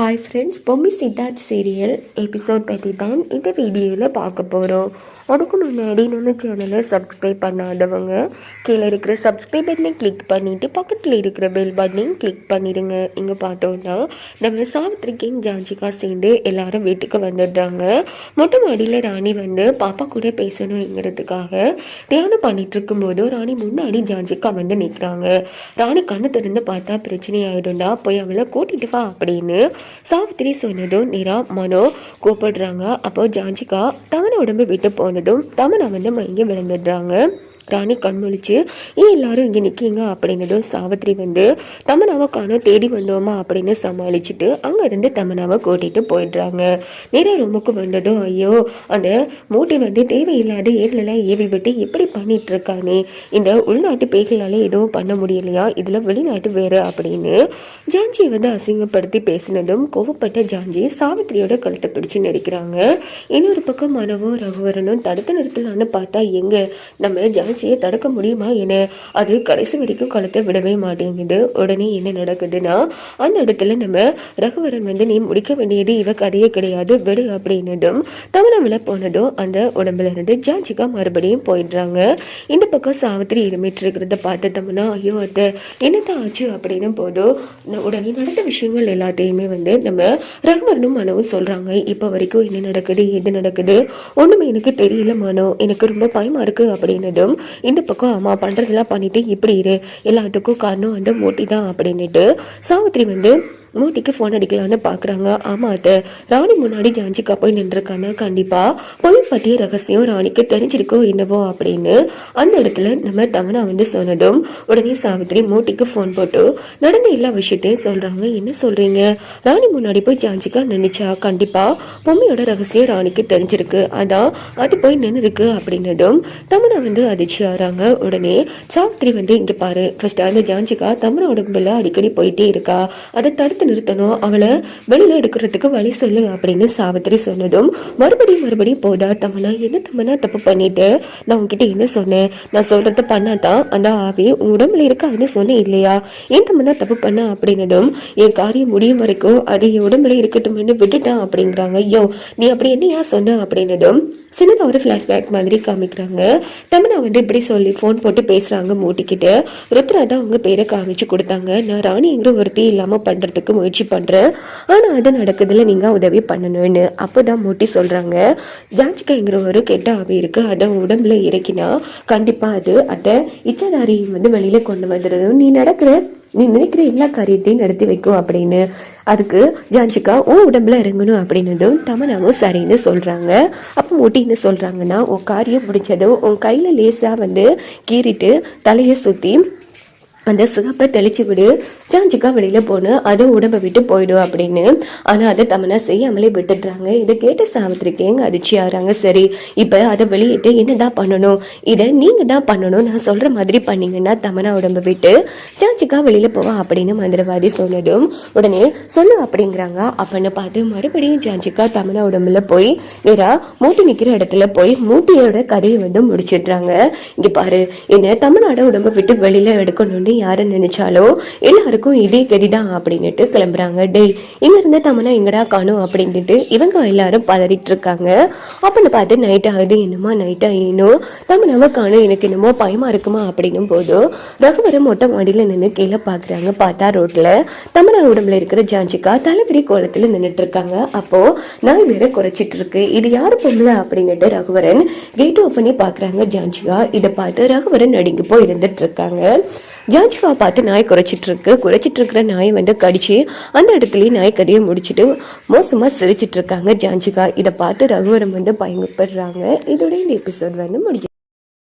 Hi friends Pommi Siddharth serial episode பற்றி தான் இந்த வீடியோவில் பார்க்க போகிறோம் அதுக்கு முன்னாடி நம்ம சேனலை சப்ஸ்கிரைப் பண்ணாதவங்க கீழே இருக்கிற சப்ஸ்கிரைப் பட்டனை கிளிக் பண்ணிவிட்டு பக்கத்தில் இருக்கிற பெல் பட்டனையும் கிளிக் பண்ணிடுங்க இங்கே பார்த்தோன்னா நம்ம சாவித்ரிக்கையும் ஜான்சிகா சேர்ந்து எல்லாரும் வீட்டுக்கு வந்துடுறாங்க. மொட்டை மாடியில் ராணி வந்து பாப்பா கூட பேசணுங்கிறதுக்காக தியானம் பண்ணிகிட்ருக்கும் இருக்கும்போது ராணி முன்னாடி ஜான்சிகா வந்து நிற்கிறாங்க ராணி கண்ணு திறந்து பார்த்தா பிரச்சனை ஆகிடும்டா போய் அவளை கூட்டிகிட்டு வா அப்படின்னு சாவித்திரி சொன்னதும் நிரா மனோ கூப்பிடுறாங்க. அப்போ ஜான்சிகா தமனை உடம்பு விட்டு போனதும் தமனை வந்து மயங்கி விழுந்துடுறாங்க. ராணி கண்மொழிச்சு ஏன் எல்லாரும் இங்கே நிற்கீங்க அப்படின்னதும் சாவித்திரி வந்து தமனாவை காணோம் தேடி வந்தோமா? அப்படின்னு சமாளிச்சுட்டு அங்கேருந்து தமனாவை கூட்டிகிட்டு போயிடுறாங்க. நேராக ரூமுக்கு வந்ததும் ஐயோ அந்த மூட்டை வந்து தேவையில்லாத ஏர்லெல்லாம் ஏவி விட்டு எப்படி பண்ணிட்டு இருக்கானே இந்த உள்நாட்டு பேய்களால் எதுவும் பண்ண முடியலையா? இதில் வெளிநாட்டு வேறு? அப்படின்னு ஜான்ஜியை வந்து அசிங்கப்படுத்தி பேசினதும் கோவப்பட்ட ஜான்ஜி சாவித்திரியோட கழுத்தை பிடிச்சு நடிக்கிறாங்க இன்னொரு பக்கம் மனவும் ரகுவரனும் தடுத்து நிறுத்தலான்னு பார்த்தா எங்கே? நம்ம வளர்ச்சியை தடுக்க முடியுமா என அது கடைசி வரைக்கும் கழுத்தை விடவே மாட்டேங்குது உடனே என்ன நடக்குதுன்னா அந்த இடத்துல நம்ம ரகுவரன் வந்து நீ முடிக்க வேண்டியது இவ கதையே கிடையாது விடு அப்படின்னதும் தமிழமில் போனதும் அந்த உடம்புல இருந்து ஜான்ஜிகா மறுபடியும் போயிடுறாங்க. இந்த பக்கம் சாவித்திரி இருமிட்டு இருக்கிறத பார்த்து தம்னா ஐயோ அத்தை என்னதான் ஆச்சு? அப்படின்னு போதும் உடனே நடந்த விஷயங்கள் எல்லாத்தையுமே வந்து நம்ம ரகுவரனும் மனவும் சொல்றாங்க. இப்போ வரைக்கும் என்ன நடக்குது? எது நடக்குது? ஒண்ணுமே எனக்கு தெரியல மனோ. எனக்கு ரொம்ப பயமா இருக்கு அப்படின்னதும் இந்த பக்கம் அம்மா பண்றதெல்லாம் பண்ணிட்டு இப்படி இரு. எல்லாத்துக்கும் காரணம் வந்து மோட்டி தான் அப்படின்னுட்டு சாவித்திரி வந்து மூட்டிக்கு ஃபோன் அடிக்கலான்னு பார்க்குறாங்க ஆமாம் அது ராணி முன்னாடி ஜான்சிக்கா போய் நின்றுருக்காங்க கண்டிப்பாக பொருள் பற்றிய ரகசியம் ராணிக்கு தெரிஞ்சிருக்கோ என்னவோ அப்படின்னு அந்த இடத்துல நம்ம தமனா வந்து சொன்னதும் உடனே சாவித்திரி மூட்டிக்கு ஃபோன் போட்டு நடந்த எல்லா விஷயத்தையும் சொல்கிறாங்க என்ன சொல்கிறீங்க ராணி முன்னாடி போய் ஜான்சிக்கா நினைச்சா கண்டிப்பாக பொம்மையோட ரகசியம் ராணிக்கு தெரிஞ்சிருக்கு. அதான் அது போய் நின்றுருக்கு அப்படின்னதும் தமனா வந்து அதிர்ச்சி ஆகிறாங்க உடனே சாவித்திரி வந்து இங்கே பாரு ஃபர்ஸ்ட் அந்த ஜான்ஜிக்கா தமனா உடம்புல அடிக்கடி போயிட்டே இருக்கா. அதை தடுத்து நிறுத்தணும் அவளை வெளியில் எடுக்கிறதுக்கு வழி சொல்லு அப்படின்னு சாவித்திரி சொன்னதும் மறுபடியும் மறுபடியும் போதா தமனா என்ன தமனா தப்பு பண்ணிட்டு? நான் உங்ககிட்ட என்ன சொன்னேன்? நான் சொல்றத பண்ணாதான் அந்த ஆவி உடம்புல இருக்காதுன்னு சொன்னேன் இல்லையா? ஏன் தமனா தப்பு பண்ண? அப்படின்னதும் என் காரியம் முடியும் வரைக்கும் அது என் உடம்புல இருக்கட்டும்னு விட்டுட்டான் அப்படிங்கிறாங்க. ஐயோ நீ அப்படி என்னையா சொன்ன? அப்படின்னதும் சின்னதாக ஒரு ஃப்ளாஷ்பேக் மாதிரி காமிக்கிறாங்க. தமனா வந்து இப்படி சொல்லி ஃபோன் போட்டு பேசுகிறாங்க மூட்டிக்கிட்டு. ருத்ரா தான் அவங்க பேரை காமிச்சு கொடுத்தாங்க. நான் ராணிங்கிற ஒருத்தி இல்லாமல் பண்ணுறதுக்கு முயற்சி பண்ணுறேன் ஆனால் அது நடக்குதுல நீங்கள் உதவி பண்ணணும்னு. அப்போ தான் மூட்டி சொல்கிறாங்க ஜாஜிக்காய்ங்கிற ஒரு கெட்ட ஆவி இருக்குது அதை உடம்புல இறக்கினா கண்டிப்பாக அது அதை இச்சாதாரியும் வந்து வெளியில் கொண்டு வந்துடுதும் நீ நடக்கிற நீ நினைக்கிற எல்லா காரியத்தையும் நடத்தி வைக்கும் அப்படின்னு. அதுக்கு ஜான்சிகா உன் உடம்புல இறங்கணும் அப்படின்னதும் தமனாவும் சரின்னு சொல்கிறாங்க அப்போ மூட்டி என்ன உன் காரியம் முடிச்சதும் உன் கையில் லேசாக வந்து கீறிட்டு தலையை சுற்றி அந்த சிகப்பை தெளிச்சு விடு. ஜாஞ்சிக்கா வெளியில போன. அது உடம்பை விட்டு போயிடும் அப்படின்னு. ஆனா அதை தமனா செய்யாமலே விட்டுடுறாங்க. இதை கேட்டு சாவித்திரிக்கு எங்க அதிர்ச்சி ஆறாங்க சரி இப்ப அதை வெளியிட்டு என்னதான் பண்ணணும்? இதை நீங்க தான் பண்ணணும். நான் சொல்ற மாதிரி பண்ணீங்கன்னா தமனா உடம்பை விட்டு. ஜாஞ்சிக்கா வெளியில போவா அப்படின்னு மந்திரவாதி சொன்னதும் உடனே சொல்லு அப்படிங்கிறாங்க. அப்பன்னு பார்த்து மறுபடியும் ஜாஞ்சிக்கா தமனா உடம்புல போய் நேரா மூட்டி நிக்கிற இடத்துல போய் மூட்டியோட கதையை வந்து முடிச்சிடுறாங்க. இங்க பாரு என்ன தமிழ்நாட உடம்பை விட்டு வெளியில எடுக்கணும்னு யாரை நினைச்சாலோ எல்லாருக்கும் இதே கதிதான் அப்படின்னுட்டு கிளம்புறாங்க. டேய் இங்க இருந்து தமனா எங்கடா காணும் அப்படின்ட்டு இவங்க எல்லாரும் பதறிட்டு இருக்காங்க அப்படின்னு பார்த்து நைட் ஆகுது. என்னமா நைட் ஆயினும் தமனாவை காணும். எனக்கு என்னமோ பயமா இருக்குமா அப்படின்னும் போது ரகுவரம் மொட்டை மாடியில நின்று கீழே பாக்குறாங்க. பார்த்தா ரோட்ல தமனா உடம்புல இருக்கிற ஜாஞ்சிக்கா தலைவிரி கோலத்துல நின்னுட்டு இருக்காங்க அப்போ நாய் வேற குறைச்சிட்டு இருக்கு இது யாரு பொம்பளை அப்படின்னுட்டு ரகுவரன் கேட் ஓப்பனே பண்ணி பாக்குறாங்க ஜான்சிகா இதை பார்த்து ரகுவரன் நடுங்கி போய் இருந்துட்டு இருக்காங்க ஜான்சிகா பார்த்து நாய் குறைச்சிட்டு இருக்கு குறைச்சிட்டு இருக்கிற நாயை வந்து கடிச்சு அந்த இடத்துலயே நாய் கதையை முடிச்சிட்டு மோசமா சிரிச்சிட்டு இருக்காங்க ஜான்சிகா இதை பார்த்து ரகுவரம் வந்து பயங்கப்படுறாங்க இதோட இந்த எபிசோட் வந்து முடியும்